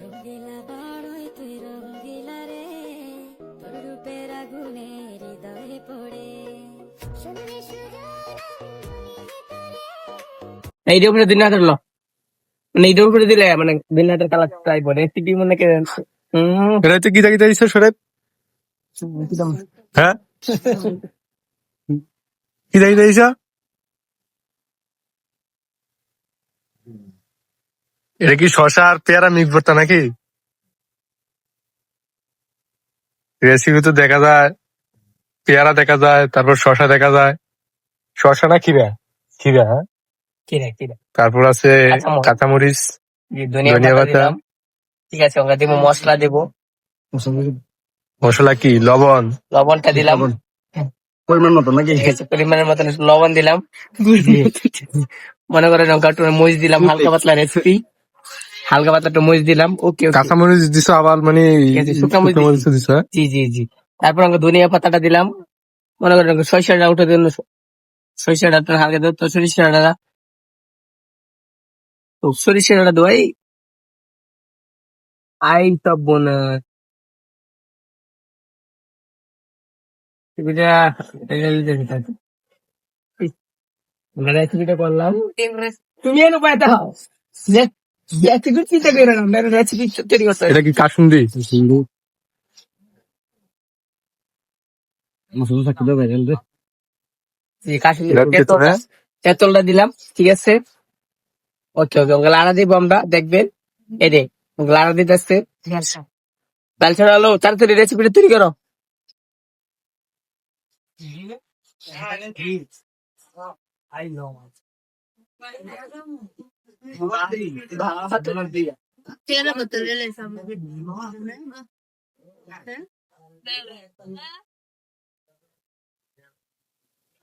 রঙ্গিলা বড়ই তুই রঙ্গিলা রে তোর রূপের আগুনে হৃদয়ে পড়ে। এইটার উপরে দিন হাজার মানে এইটার উপরে দিলে মানে দিন হাজার কালার ট্রাই করে টিপি মনে এটা হচ্ছে গীতা গীতা দিচ্ছে সরে হ্যাঁ গীতা গীতা দিছা এটা কি শশা আর পেয়ারা মিক্স ভর্তা নাকি? রেসিপি তো দেখা যায় পেয়ারা দেখা যায় তারপর শশা দেখা যায়। শশা না খিরা খিরা হ্যাঁ? কিরে কিরে তারপর আছে কাঁচামরিচ। ধনিয়া পাতা। ঠিক আছে ওকে দিব। মশলা দেব। মশলা কি? লবণ? লবণটা দিলাম। পরিমাণ মতো নাকি? পরিমাণের মতন লবণ দিলাম। মনে করেন লঙ্কা একটু মরিচ দিলাম হালকা পাতলা রেসিপি হালকা পাতলা একটু মরিচ দিলাম। ওকে ওকে কাঁচামরিচ দিছো আবার মানে শুকনো মরিচ দিছো হ্যাঁ? জি জি জি। তারপর আমাকে ধনিয়া পাতাটা দিলাম। মনে করেন সরিষাটা উঠে দিন সরিষাটা একটু হালকা দিল তো সরিষাটা তো সরিষাটা দোয়াই আই তো বোনা। রেসিপিটা করলাম তুমি এনে পাই দাও রেসিপি চিন্তা করে না রেসিপি তৈরি করতে এটা কি মশলা থাকতে রে। তেঁতুলটা- দিলাম ঠিক আছে? ওকে ওকে দিব আমরা দেখবেন। এই রে ওগুলো আড়া দিতে আসছে। ডাল ছাড়া হলো তাড়াতাড়ি রেসিপিটা তৈরি করো।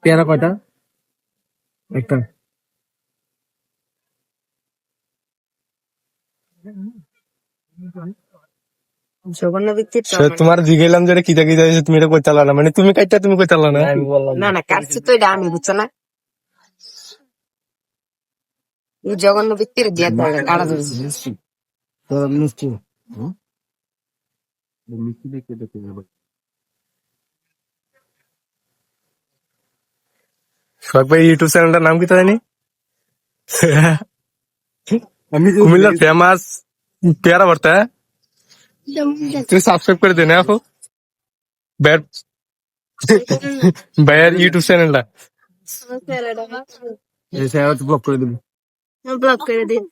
পেয়ারা কয়টা? একটা। সে তোমার জিগেলাম যে কিতা কিতা তুমি এটা না। মানে তুমি কাইটা তুমি না? না না। কাটছি তো এটা আমি বুঝছ না? জঘন্য ব্যক্তির দিয়ে দেবে কাটা যাবে মিষ্টি। সোহাগ ভাই ইউটিউব চ্যানেলটার নাম কি তো জানি? আমি কুমিল্লার ফেমাস পেয়ারা ভর্তা হ্যাঁ? তুমি সাবস্ক্রাইব করে দেন আপু। ভাইয়ের ভাইয়ের ইউটিউব চ্যানেলটা ব্লক করে দিবি। ব্লক করে দিন।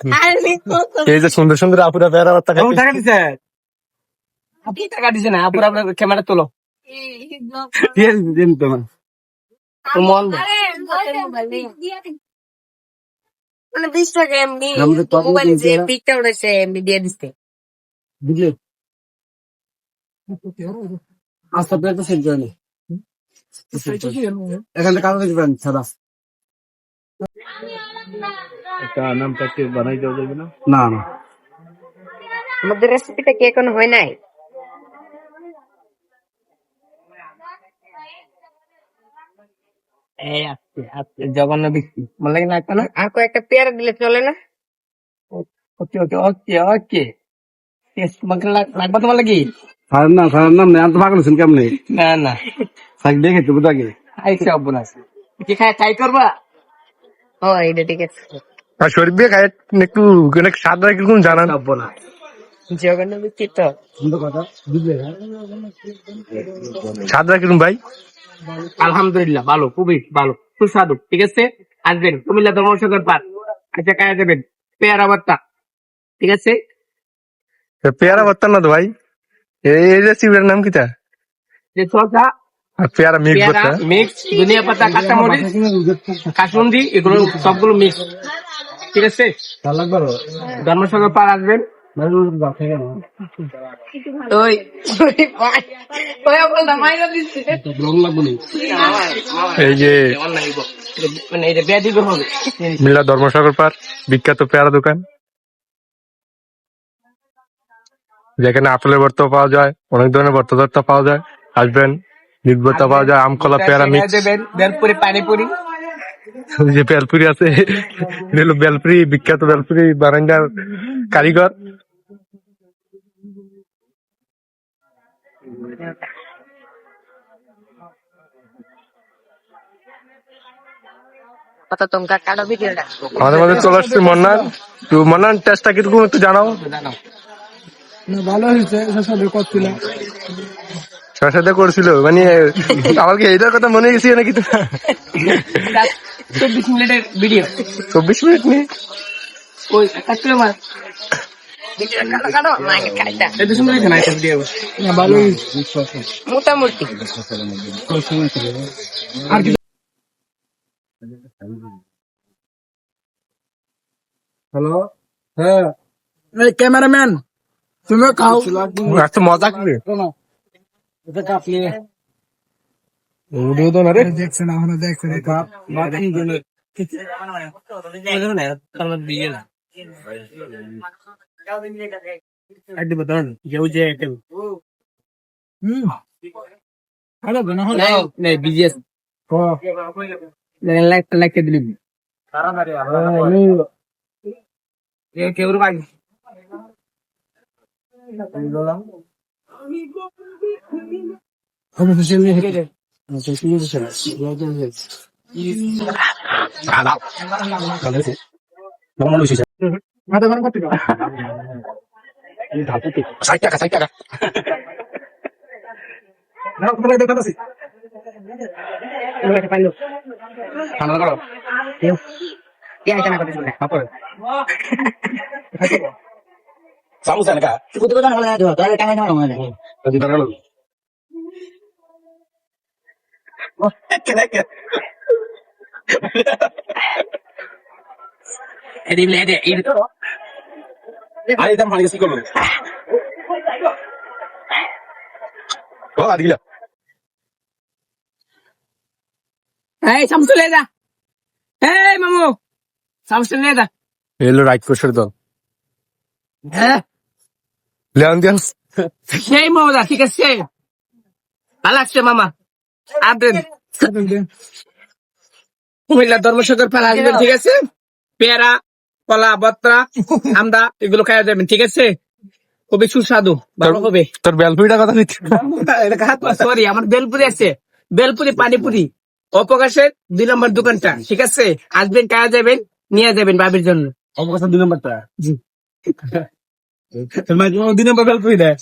এই যে সুন্দর সুন্দর আপুরা টাকা দিছে। আপনি টাকা দিছে না আপুর আপনার ক্যামেরা তোলো। দিন তোমার। মন। মানে বিশ টাকা এমনি আমাদের top মোবাইলে যে দিয়ে- পিকটা উঠেছে এমনি দিয়ে দিচ্ছে। বুঝলে আস্তে তো সাদা বানাই দেওয়া যাবে না না না আমাদের রেসিপিটা কি এখন হয় নাই এই আজকে আজকে জঘন্য ব্যক্তি। মনে লাগে না একটা না আর কয়েকটা পেয়ারা দিলে চলে না? ওকে ওকে ওকে ওকে। লাগবে তোমার লাগি সারের নাম সারের নাম নেই আমি তো পাগল ছিলাম কেমনে না না সাইক দেখে তো বুঝাগে আইসে অভ্যাস কি খায় ট্রাই করবা ও এটা ঠিক আছে আর শরীফ ভাই খাই একটু অনেক স্বাদ হয় কীরকম জানান জঘন্য ব্যক্তি তো কথা বুঝলে স্বাদ হয় কীরকম ভাই আলহামদুলিল্লাহ ভালো খুবই ভালো সুস্বাদু ঠিক আছে আসবেন কুমিল্লা ধর্মসাগর পার্ক আচ্ছা কায়া দেবেন পেয়ারা বার্তা ঠিক আছে পেয়ারা ভর্তা না তো ভাই এই রেসিপিটার নাম কিটা পেয়ারা মিক্স পেয়ারা মিক্স ধনিয়া পাতা কাঁচামরিচ কাসুন্দি এগুলো সবগুলো মিক্স ঠিক আছে? ধর্মসাগর পার্ক আসবেন। মানে ধর্মসাগর পার বিখ্যাত পেয়ারা দোকান। যেখানে আপেলের ভর্তা পাওয়া যায় অনেক ধরনের ভর্তা ভর্তা পাওয়া যায়। আসবেন ভর্তা পাওয়া যায় আম কলা পেয়ারা মিক্স বেলপুরি পানিপুরি। যে বেলপুরি আছে হলো বেলপুরি বিখ্যাত বেলপুরি বারান্দার কারিগর। আমাদের মধ্যে চলে আসছে মন্নান তো মন্নান টেস্টটা কীরকম একটু জানাও। ভালো হয়েছে সাথে করছিল মানে আমার কি এইটার কথা মনে গেছি নাকি চব্বিশ মিনিটের ভিডিও চব্বিশ মিনিট নি? ওই না না মোটামুটি। আর হ্যালো? হ্যাঁ। ক্যামেরাম্যান। তুমিও খাও এত মজা করে এটা কাপলি ভিডিও তো না রে দেখছেন এখনও দেখছেন কাপ বাকি জনের হুম হ্যালো বেনা মাথা গরম করতে ষাট টাকা না তোমার দেখাতে আছি কেন করতে শুনে কুতু কথা বলে দাও তাহলে টাকা দাও না এদি লে দে এই এই শামসু লে যা। এই মামু। শামসু লে যা। এলো রাইট কোষের দল হ্যাঁ আপডেট কুমিল্লা ধর্মসাগর পালা আসবেন ঠিক আছে? পেয়ারা কলা বত্রা আমদা এগুলো খাওয়া যাবেন ঠিক আছে? খুবই সুস্বাদু ভালো হবে। তোর বেলপুরিটা কথা নিচ্ছি সরি আমার বেলপুরি আছে। বেলপুরি পানিপুরি। অপকাশের দুই নম্বর দোকানটা ঠিক আছে? আসবেন কায়া যাবেন নিয়ে যাবেন বাবির জন্য। অবকাশ দুই নম্বরটা? জি। দুই নম্বর বেলপুরি দেয়?